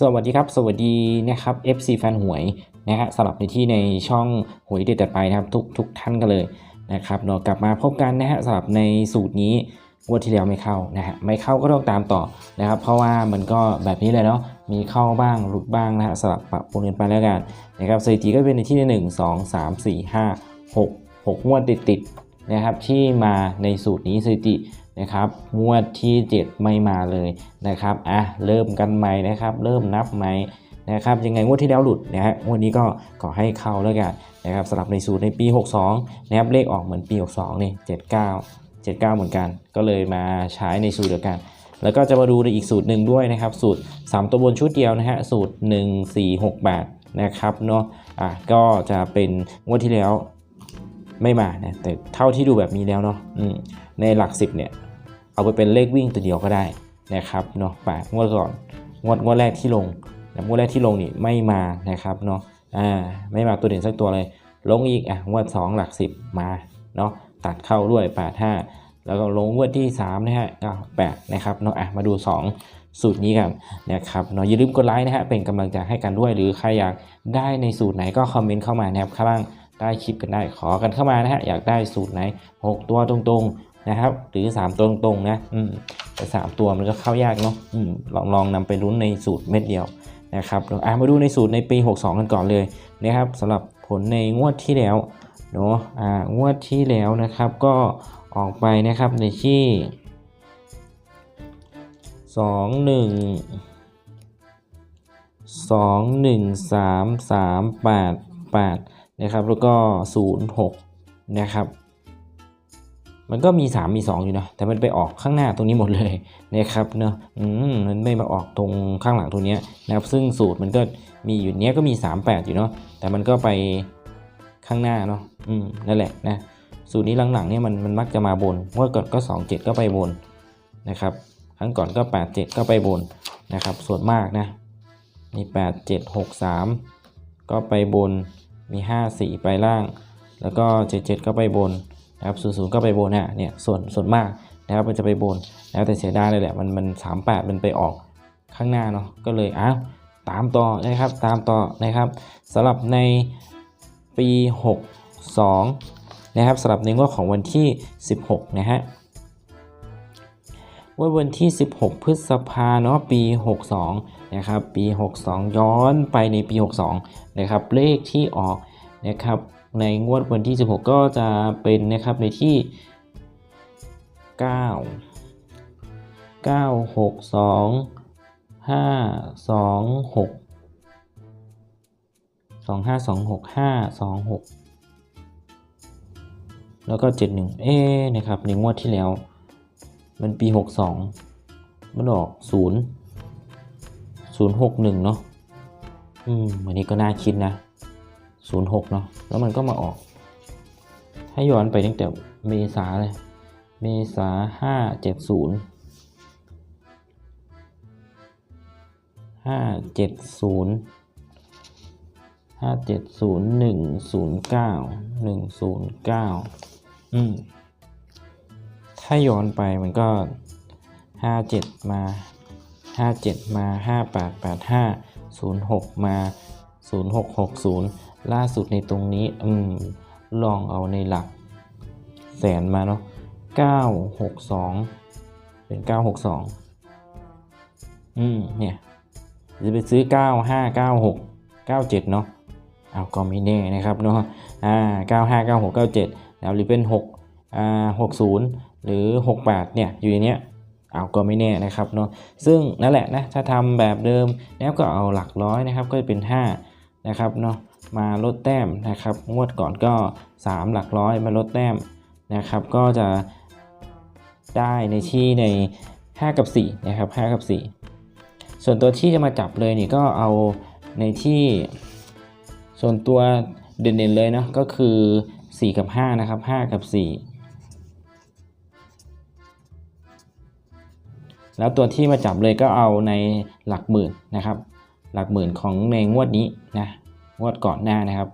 สวัสดีครับ สวัสดีนะครับ FC แฟนหวยนะฮะสลับในที่ในช่องหวยเด็ดแต่ไปนะครับ ทุกทุกท่านกันเลยนะครับเนากลับมาพบกันนะฮะสลับในสูตรนี้งวดที่แล้วไม่เข้านะฮะไม่เข้าก็ต้องตามต่อนะครับ เพราะว่ามันก็แบบนี้เลยเนาะมีเข้าบ้างหลุดบ้างนะฮะสลับปะปนกันไปแล้วกันนะครับสถิติก็เป็นในที่ในหนึ่งสองสามสี่ห้าหกหกงวดติดติดๆนะครับที่มาในสูตรนี้สถิติ นะครับงวดที่ 7 ไม่มาเลยนะครับอะเริ่มกันใหม่นะครับ เริ่มนับใหม่นะครับยังไงงวดที่แล้วหลุดนะฮะงวดนี้ก็ขอให้เข้าแล้วกันนะครับสำหรับในสูตรในปี 62นะครับเลขออกเหมือนปี 62นี่79 79 เหมือนกัน ก็เลยมาใช้ในสูตรเดียวกัน แล้วก็จะมาดูในอีกสูตรหนึ่งด้วยนะครับ สูตร 3 ตัวบนชุดเดียวนะฮะสูตร 1 4 6 8นะครับเนาะอะก็จะเป็นงวดที่แล้วไม่มานะแต่เท่าที่ดูแบบนี้แล้วเนาะในหลัก 10เนี่ย เอาไปเป็นเลขวิ่งตัวเดียวก็ได้นะครับเนาะแปดงวดก่อนงวดงวดแรกที่ลงแต่งวดแรกที่ลงนี่ไม่มานะครับเนาะอ่าไม่มาตัวเด่นสักตัวเลย ลงอีกอะงวด 2 หลัก 10 มาเนาะตัดเข้าด้วย 8 5 แล้วก็ลงงวดที่3นะฮะก็8นะครับเนาะอะมาดู 2 สูตรนี้กันนะครับเนาะอย่าลืมกดไลค์นะฮะเป็นกำลังใจให้กันด้วย หรือใครอยากได้ในสูตรไหนก็คอมเมนต์เข้ามานะครับข้างล่างใต้คลิปกันได้ขอกันเข้ามานะฮะอยากได้สูตรไหน 6 ตัวตรงๆ นะครับ หรือ 3 ตัวตรงๆนะอืมแต่สามตัวมันก็เข้ายากเนาะอืมลองลองนำไปลุ้นในสูตรเม็ดเดียวนะครับอะมาดูในสูตรในปี 62 กันก่อนเลยนะครับสำหรับผลในงวดที่แล้วเนาะอ่างวดที่แล้วนะครับก็ออกไปนะครับในที่ 2 1 2 1 3 3 8 8 นะครับ แล้วก็ 0 6 นะครับ มันก็มี 3 มี 2 อยู่นะแต่มันไปออกข้างหน้าตรงนี้หมดเลยนะครับเนอะอมมันไม่มาออกตรงข้างหลังตรงนี้นะครับซึ่งสูตรมันก็มีอยู่เนี้ยก็มี 38 อยู่เนาะแต่มันก็ไปข้างหน้าเนาะอืมนั่นแหละนะสูตรนี้หลังๆเนี่ยมันมันมักจะมาบนเมื่อก่อนก็ 27 ก็ไปบนนะครับครั้งก่อนก็ 87 ก็ไปบนนะครับส่วนมากนะมี 8 7 6 3 ก็ไปบนมี 5 4 ไปล่าง แล้วก็ 77 ก็ไปบน นะครับศูนย์ศูนย์ก็ไปโบนฮะเนี่ยส่วนส่วนมากนะครับมันจะไปโบนแล้วแต่เสียดายเลยแหละมันมันสามแปดมันไปออกข้างหน้าเนาะก็เลยอ้าวตามต่อนะครับตามต่อนะครับสำหรับในปี 62 นะครับสำหรับในงวดของวันที่ 16 นะฮะว่าวันที่ 16 พฤษภาเนาะปี 62 นะครับ ปี 62 ย้อนไปในปี 62 นะครับ เลขที่ออกนะครับ ในงวดวันที่ 16 ก็จะเป็นนะครับในที่ 9 9 6 2 5 2 6 2 5 2 6 5 2 6 แล้วก็ 71 เอ๊นะครับในงวดที่แล้ว มันปี 62 มันออก 0 0 6 1 เนาะอืมวันนี้ก็น่าคิดนะ 06 เนาะแล้วมันก็มาออกถ้าย้อนไปตั้งแต่เมษาเลย เมษาห้าเจ็ดศูนย์ห้าเจ็ดศูนย์ห้าเจ็ดศูนย์หนึ่งศูนย์เก้าหนึ่งศูนย์เก้าอืมถ้าย้อนไปมันก็ห้าเจ็ดมาห้าเจ็ดมาห้าแปดแปดห้าศูนย์หกมาศูนย์หกหกศูนย์ ล่าสุดในตรงนี้อืมลองเอาในหลักแสนมาเนาะเก้าหกสองเป็นเก้าหกสองอืม เนี่ย จะไปซื้อเก้าห้าเก้าหกเก้าเจ็ดเนาะเอาก็ไม่แน่นะครับเนาะ อ่าเก้าห้าเก้าหกเก้าเจ็ดแล้วหรือเป็นหกอ่าหกศูนย์หรือหกแปดเนี่ย อยู่ในเนี้ย เอาก็ไม่แน่นะครับเนาะ ซึ่งนั่นแหละนะ ถ้าทำแบบเดิม แล้วก็เอาหลักร้อยนะครับ ก็จะเป็น 5 นะครับเนาะ มาลดแต้มนะครับ งวดก่อนก็ 3 หลักร้อยมาลดแต้มนะครับ ก็จะได้ในที่ใน 5 กับ4นะครับ5กับ 4 ส่วนตัวที่จะมาจับเลยนี่ก็เอาในที่ส่วนตัวเด่นๆเลยเนาะก็คือ 4 กับ 5 นะครับ 5 กับ 4 แล้วตัวที่มาจับเลยก็เอาในหลักหมื่นนะครับ หลักหมื่นของในงวดนี้นะ งวดก่อนหน้านะครับ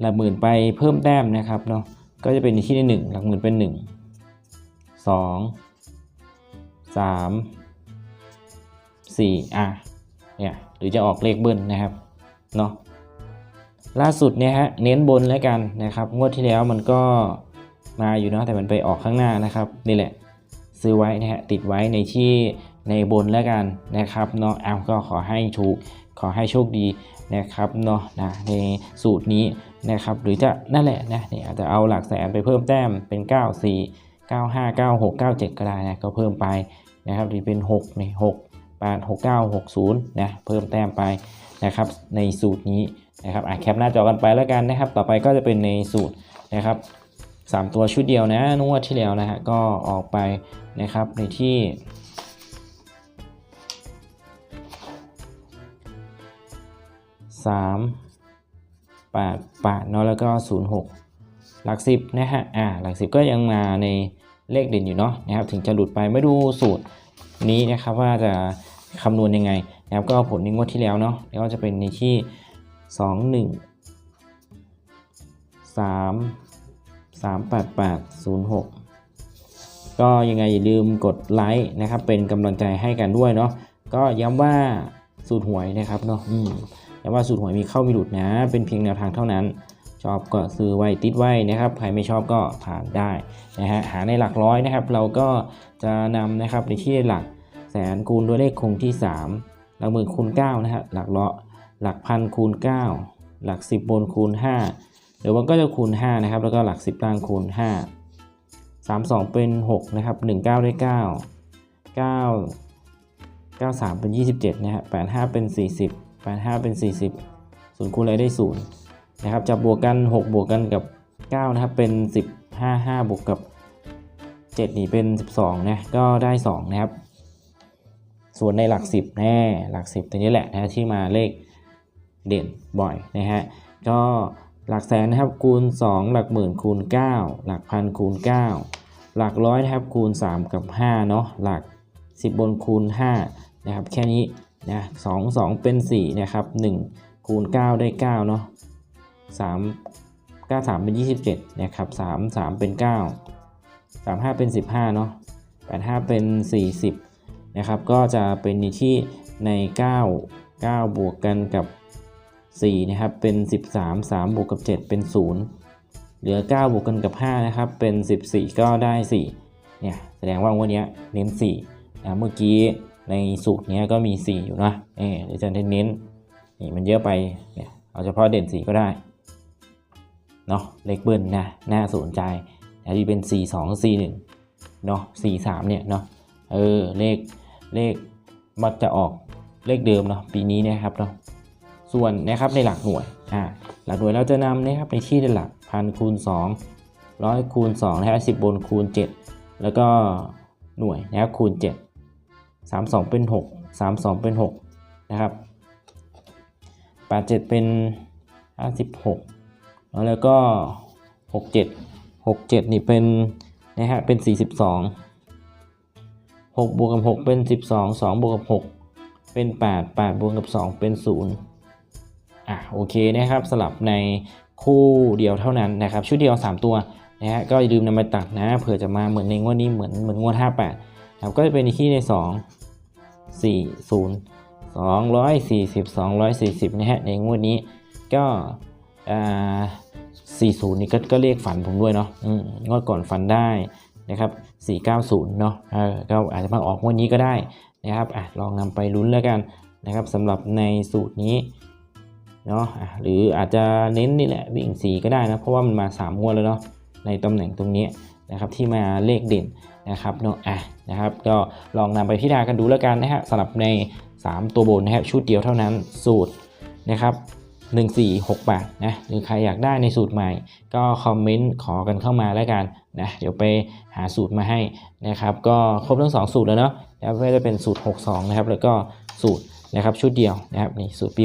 หลักหมื่นไปเพิ่มแต้มนะครับเนาะก็จะเป็นในที่ที่หนึ่งหลักหมื่นเป็นหนึ่งสองสามสี่อะเนี่ยหรือจะออกเลขเบิ้ลนะครับเนาะล่าสุดเนี่ยฮะเน้นบนแล้วกันนะครับ งวดที่แล้วมันก็มาอยู่เนาะแต่มันไปออกข้างหน้านะครับนี่แหละซื้อไว้นะฮะติดไว้ในที่ในบนแล้วกันนะครับเนาะเอาก็ขอให้ถูก ขอให้โชคดีนะครับเนาะนะในสูตรนี้นะครับหรือจะนั่นแหละนะเนี่ยอาจจะเอาหลักแสนไปเพิ่มแต้มเป็น 9 4 9 5 9 6 9 7 ก็ได้นะก็เพิ่มไปนะครับหรือเป็น6นี่6 8 6 9 6 0นะเพิ่มแต้มไปนะครับในสูตรนี้นะครับอะแคปหน้าจอกันไปแล้วกันนะครับ ต่อไปก็จะเป็นในสูตรนะครับสามตัวชุดเดียวนะนวดที่แล้วนะฮะก็ออกไปนะครับในที่ 3 8 8เนาะแล้วก็ 06 หลัก 10 นะฮะ อ่า หลัก 10 ก็ยังมาในเลขเด่นอยู่เนาะนะครับ ถึงจะหลุดไปไม่ดูสูตรนี้นะครับว่าจะคำนวณยังไงนะครับ ก็เอาผลในงวดที่แล้วเนาะ แล้วก็จะเป็นในที่ 2 1 3 3 8 8 0 6 ก็ยังไงอย่าลืมกดไลค์นะครับ เป็นกำลังใจให้กันด้วยเนาะก็ย้ำว่าสูตรหวยนะครับเนาะ อืมย้ำว่าสูตรหวยมีเข้ามีหลุดนะ เป็นเพียงแนวทางเท่านั้น ชอบก็ซื้อไว้ติดไว้นะครับ ใครไม่ชอบก็ผ่านได้นะฮะ หาในหลักร้อยนะครับ เราก็จะนำนะครับในที่หลักแสนคูณด้วยเลขคงที่ 3 หลักหมื่นคูณ9นะฮะ หลักร้อยหลักพันคูณ 9 หลัก 10บนคูณ 5 หรือว่าก็จะคูณ5นะครับ แล้วก็หลัก 10ล่างคูณ 5 3 2 เป็น 6 นะครับ 1 9 ได้ 9 9 9 3 เป็น 27 นะฮะ8 5 เป็น 40 8 5เป็น 40ศูนคูณอะไรได้0นะครับจะบวกกัน 6 บวกกันกับ 9 นะครับ เป็น 10 5 5 บวกกับ 7 นี่เป็น 12 นะ ก็ได้ 2 นะครับ ส่วนในหลัก 10 แน่ หลัก 10 ตัวนี้แหละนะที่มาเลขเด่นบ่อยนะฮะ ก็หลักแสนนะครับคูณ 2 หลักหมื่นคูณ 9 หลักพันคูณ 9 หลักร้อยนะครับคูณ 3 กับ5เนาะหลัก 10 บนคูณ5นะครับแค่นี้ นะ2 2เป็น4นะครับ1คูณ9ได้9เนาะ3 9 3เป็น27นะครับ3 3เป็น9 3 5เป็น15เนาะ8 5เป็น40นะครับก็จะเป็นในที่ใน9 9บวกกันกับ4นะครับเป็น 13 3บวกกับ7 เป็น 0 เหลือ 9 บวกกันกับ 5 นะครับเป็น 14 ก็ได้4เนี่ยแสดงว่างวันนี้เน้น4นะเมื่อกี้ ในสูตรนี้ก็มี 4 อยู่นะเออเดี๋ยวจะเน้นนี่มันเยอะไปเนี่ยเอาเฉพาะเด่น4ก็ได้เนาะเลขเบิ้ลนะน่าสนใจแต่ที่เป็น 4 2 4 1เนาะ4 3เนี่ยเนาะเออเลขเลขมักจะออกเลขเดิมเนาะปีนี้นะครับเนาะส่วนนะครับในหลักหน่วยอ่าหลักหน่วยเราจะนำนะครับในที่หลักพันคูณ2ร้อยคูณ2นะครับสิบบนคูณ 7 แล้วก็หน่วยนะครับคูณ 7 3 2 เป็น 6 3 2 เป็น 6 นะครับ 8 7 เป็น 56 แล้วก็ 6 7 6 7 นี่เป็นนะฮะเป็น 42 6บวกกับ 6 เป็น 12 2บวกกับ 6 เป็น 8 8บวกกับ 2 เป็น 0 อะโอเคนะครับสลับในคู่เดียวเท่านั้นนะครับ ชุดเดียว 3 ตัวนะฮะก็อย่าลืมนำไปตัดนะเผื่อจะมาเหมือนในงวดนี้เหมือนเหมือนงวด 58 ครับก็จะเป็นที่ใน ที่ใน2 4 0 240 240นะฮะในงวดนี้ก็อ่า40นี่ก็ก็เลขฝันผมด้วยเนาะงวดก่อนฝันได้นะครับ490เนาะเออก็อาจจะมาออกงวดนี้ก็ได้นะครับอะลองนำไปลุ้นแล้วกันนะครับสำหรับในสูตรนี้เนาะอะหรืออาจจะเน้นนี่แหละวิ่งสีก็ได้นะเพราะว่ามันมา3งวดแล้วเนาะในตำแหน่งตรงนี้นะครับที่มาเลขเด่น นะครับเนาะอะนะครับก็ลองนำไปพิจารณากันดูแล้วกันนะฮะสำหรับใน 3 ตัวบนนะครับชุดเดียวเท่านั้นสูตรนะครับ1468นะหรือใครอยากได้ในสูตรใหม่ ก็คอมเมนต์ขอกันเข้ามาแล้วกันนะเดี๋ยวไปหาสูตรมาให้นะครับก็ครบทั้ง 2 สูตรแล้วเนาะแล้วก็จะเป็นสูตร 62 นะครับ แล้วก็สูตรนะครับชุดเดียวนะครับนี่สูตรปี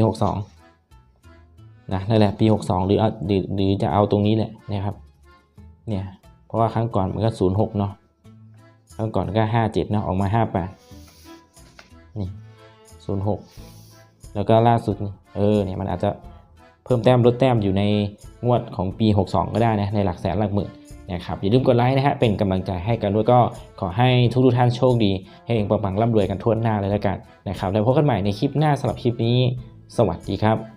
62นะนั่นแหละปี 62 หรือเอาหรือหรือจะเอาตรงนี้แหละนะครับเนี่ยเพราะว่าครั้งก่อนมันก็06เนาะ ครั้งก่อนก็57เนะออกมา58นี่06แล้วก็ล่าสุดนี่เออเนี่ยมันอาจจะเพิ่มแต้มลดแต้มอยู่ในงวดของปี 62 ก็ได้นะในหลักแสนหลักหมื่นนะครับอย่าลืมกดไลค์นะฮะเป็นกำลังใจให้กันด้วยก็ขอให้ทุกทุกท่านโชคดีให้เองปังๆร่ำรวยกันทั่วหน้าเลยแล้วกันนะครับแล้วพบกันใหม่ในคลิปหน้าสำหรับคลิปนี้ สวัสดีครับ